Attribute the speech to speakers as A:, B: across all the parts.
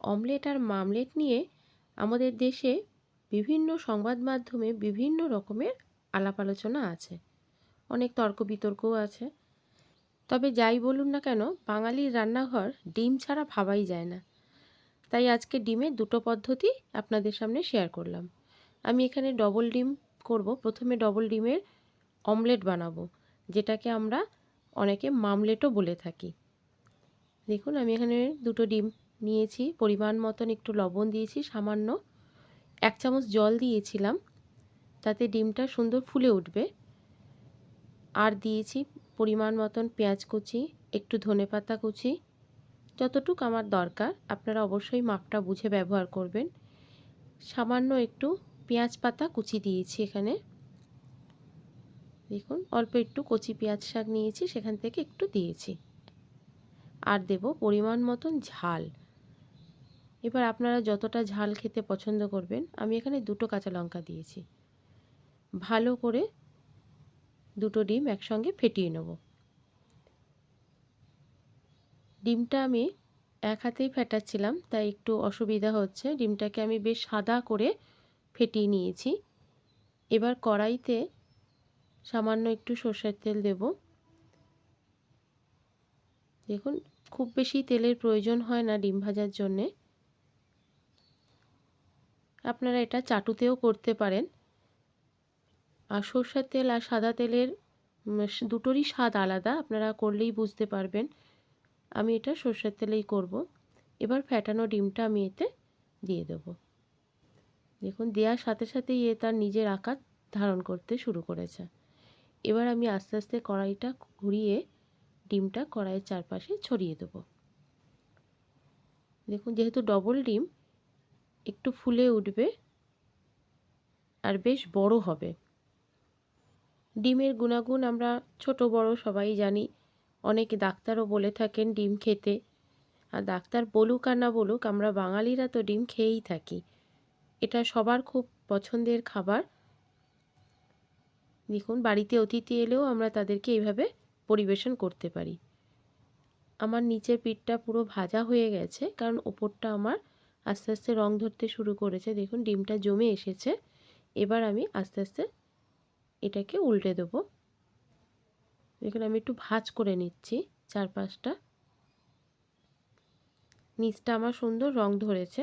A: Omelette আর মামলেট নিয়ে আমাদের দেশে বিভিন্ন সংবাদ মাধ্যমে বিভিন্ন রকমের আলাপ আলোচনা আছে। অনেক তর্ক বিতর্কও আছে। তবে যাই বলুন না কেন, বাঙালির রান্নাঘর ডিম ছাড়া ভাবাই যায় না। তাই আজকে ডিমের দুটো পদ্ধতি আপনাদের সামনে শেয়ার করলাম। আমি এখানে ডবল ডিম করব। প্রথমে ডবল ডিমের অমলেট বানাবো, যেটাকে আমরা অনেকে মামলেটও বলে থাকি। দেখুন, আমি এখানে দুটো ডিম নিয়েছি, পরিমাণ মতন একটু লবণ দিয়েছি, সামান্য এক চামচ জল দিয়েছিলাম। তাতে ডিমটা সুন্দর ফুলে উঠবে। আর দিয়েছি পরিমাণ মতন পেঁয়াজ কুচি, একটু ধনে পাতা কুচি, যতটুক আমার দরকার। আপনারা অবশ্যই মাপটা বুঝে ব্যবহার করবেন। সামান্য একটু পেঁয়াজ পাতা কুচি দিয়েছি এখানে। দেখুন, অল্প একটু কচি পেঁয়াজ শাক নিয়েছি, সেখান থেকে একটু দিয়েছি। আর দেব পরিমাণ মতন ঝাল। এবার আপনারা যতটা ঝাল খেতে পছন্দ করবেন, আমি এখানে দুটো কাঁচা লঙ্কা দিয়েছি। ভালো করে দুটো ডিম একসঙ্গে ফেটিয়ে নেব। ডিমটা আমি এক হাতেই ফেটাচ্ছিলাম, তাই একটু অসুবিধা হচ্ছে। ডিমটাকে আমি বেশ সাদা করে ফেটিয়ে নিয়েছি। এবার কড়াইতে সামান্য একটু সর্ষের তেল দেব। দেখুন, খুব বেশি তেলের প্রয়োজন হয় না ডিম ভাজার জন্যে। আপনারা এটা চাটুতেও করতে পারেন। আর সর্ষের তেল আর সাদা তেলের দুটোরই স্বাদ আলাদা, আপনারা করলেই বুঝতে পারবেন। আমি এটা সর্ষের তেলেই করব। এবার ফ্যাটানো ডিমটা আমি এতে দিয়ে দেব। দেখুন, দেওয়ার সাথে সাথেই এ তার নিজের আকার ধারণ করতে শুরু করেছে। এবার আমি আস্তে আস্তে কড়াইটা ঘুরিয়ে ডিমটা কড়াইয়ের চারপাশে ছড়িয়ে দেব। দেখুন, যেহেতু ডবল ডিম একটু ফুলে উঠবে আর বেশ বড় হবে। ডিমের গুণাগুণ আমরা ছোট, বড় সবাই জানি। অনেক ডাক্তারও বলে থাকেন ডিম খেতে। আর ডাক্তার বলুক আর না বলুক, আমরা বাঙালিরা তো ডিম খেয়েই থাকি। এটা সবার খুব পছন্দের খাবার। দেখুন, বাড়িতে অতিথি এলেও আমরা তাদেরকে এইভাবে পরিবেশন করতে পারি। আমার নিচের পিঠটা পুরো ভাজা হয়ে গেছে, কারণ ওপরটা আমার আস্তে আস্তে রং ধরতে শুরু করেছে। দেখুন, ডিমটা জমে এসেছে। এবার আমি আস্তে আস্তে এটাকে উল্টে দেবো। দেখুন, আমি একটু ভাজ করে নিচ্ছি চারপাশটা। নিচটা আমার সুন্দর রং ধরেছে।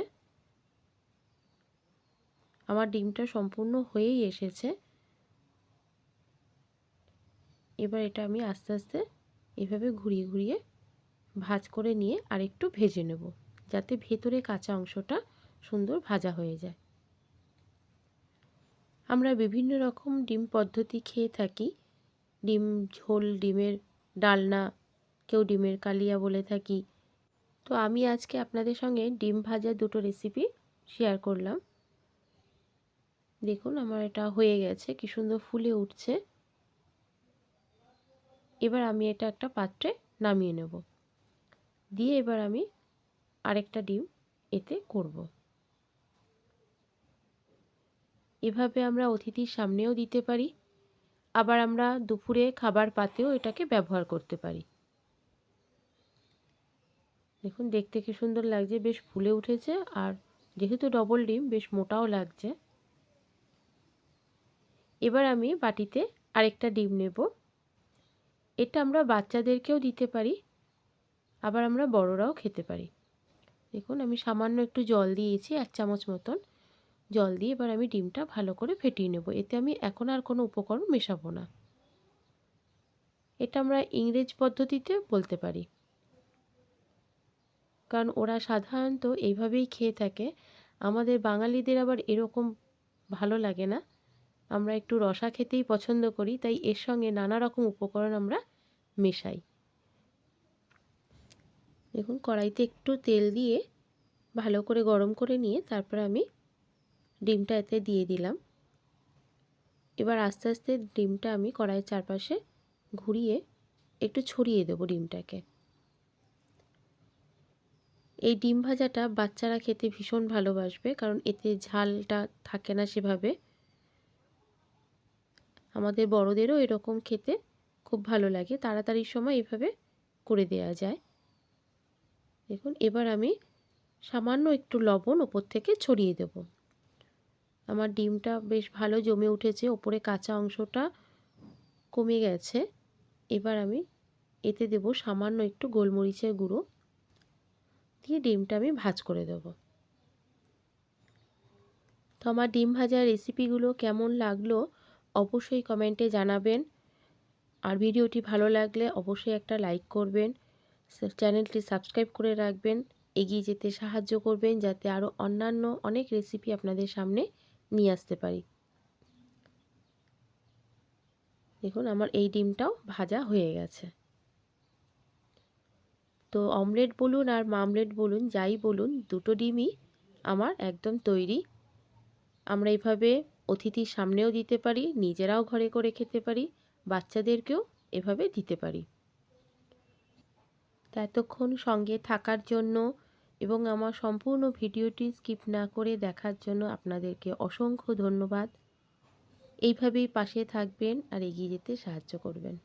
A: আমার ডিমটা সম্পূর্ণ হয়েই এসেছে। এবার এটা আমি আস্তে আস্তে এভাবে ঘুরিয়ে ঘুরিয়ে ভাজ করে নিয়ে আরেকটু ভেজে নেব। যাতে ভেতরে কাঁচা অংশটা সুন্দর ভাজা হয়ে যায়। আমরা বিভিন্ন রকম ডিম পদ্ধতি খেয়ে থাকি। ডিম ঝোল, ডিমের ডালনা, কেউ ডিমের কালিয়া বলে থাকি। তো আমি আজকে আপনাদের সঙ্গে ডিম ভাজা দুটো রেসিপি শেয়ার করলাম। দেখুন আমার এটা হয়ে গেছে, কি সুন্দর ফুলে উঠছে। এবার আমি এটা একটা পাত্রে নামিয়ে নেব। দিয়ে এবার আমি আরেকটা ডিম এতে করব। এভাবে আমরা অতিথির সামনেও দিতে পারি, আবার আমরা দুপুরে খাবার পাতেও এটাকে ব্যবহার করতে পারি। দেখুন, দেখতে কি সুন্দর লাগছে, বেশ ফুলে উঠেছে, আর যেহেতু ডবল ডিম, বেশ মোটাও লাগছে। এবার আমি বাটিতে আরেকটা ডিম নেব। এটা আমরা বাচ্চাদেরকেও দিতে পারি, আবার আমরা বড়রাও খেতে পারি। দেখুন, আমি সামান্য একটু জল দিয়েছি, এক চামচ মতন। জল দিয়ে এবার আমি ডিমটা ভালো করে ফেটিয়ে নেব। এতে আমি এখন আর কোনো উপকরণ মেশাবো না। এটা আমরা ইংরেজ পদ্ধতিতে বলতে পারি। কারণ ওরা সাধারণত এইভাবেই খেয়ে থাকে। আমাদের বাঙালিদের আবার এরকম ভালো লাগে না। আমরা একটু রসা খেতেই পছন্দ করি, তাই এর সঙ্গে নানা রকম উপকরণ আমরা মেশাই। দেখুন, কড়াইতে একটু তেল দিয়ে ভালো করে গরম করে নিয়ে তারপর আমি ডিমটা এতে দিয়ে দিলাম। এবার আস্তে আস্তে ডিমটা আমি কড়াইয়ের চারপাশে ঘুরিয়ে একটু ছড়িয়ে দেবো ডিমটাকে। এই ডিম ভাজাটা বাচ্চারা খেতে ভীষণ ভালোবাসবে, কারণ এতে ঝালটা থাকে না সেভাবে। আমাদের বড়দেরও এরকম খেতে খুব ভালো লাগে, তাড়াতাড়ির সময় এভাবে করে দেয়া যায়। দেখুন, এবার আমি সামান্য একটু লবণ ওপর থেকে ছড়িয়ে দেব। আমার ডিমটা বেশ ভালো জমে উঠেছে, ওপরে কাঁচা অংশটা কমে গেছে। এবার আমি এতে দেব সামান্য একটু গোলমরিচের গুঁড়ো। দিয়ে ডিমটা আমি ভাজ করে দেব। তো আমার ডিম ভাজার রেসিপিগুলো কেমন লাগল অবশ্যই কমেন্টে জানাবেন। আর ভিডিওটি ভালো লাগলে অবশ্যই একটা লাইক করবেন। চ্যানেলটি সাবস্ক্রাইব করে রাখবেন, এগিয়ে যেতে সাহায্য করবেন যাতে আরও অন্যান্য অনেক রেসিপি আপনাদের সামনে নিয়ে আসতে পারি। দেখুন, আমার এই ডিমটাও ভাজা হয়ে গেছে। তো অমলেট বলুন আর মামলেট বলুন, যাই বলুন, দুটো ডিমই আমার একদম তৈরি। আমরা এভাবে অতিথির সামনেও দিতে পারি, নিজেরাও ঘরে করে খেতে পারি, বাচ্চাদেরকেও এভাবে দিতে পারি। তো এতক্ষণ সঙ্গে থাকার জন্য এবং আমার সম্পূর্ণ ভিডিওটি স্কিপ না করে দেখার জন্য আপনাদেরকে অসংখ্য ধন্যবাদ। এইভাবেই পাশে থাকবেন আর এগিয়ে যেতে সাহায্য করবেন।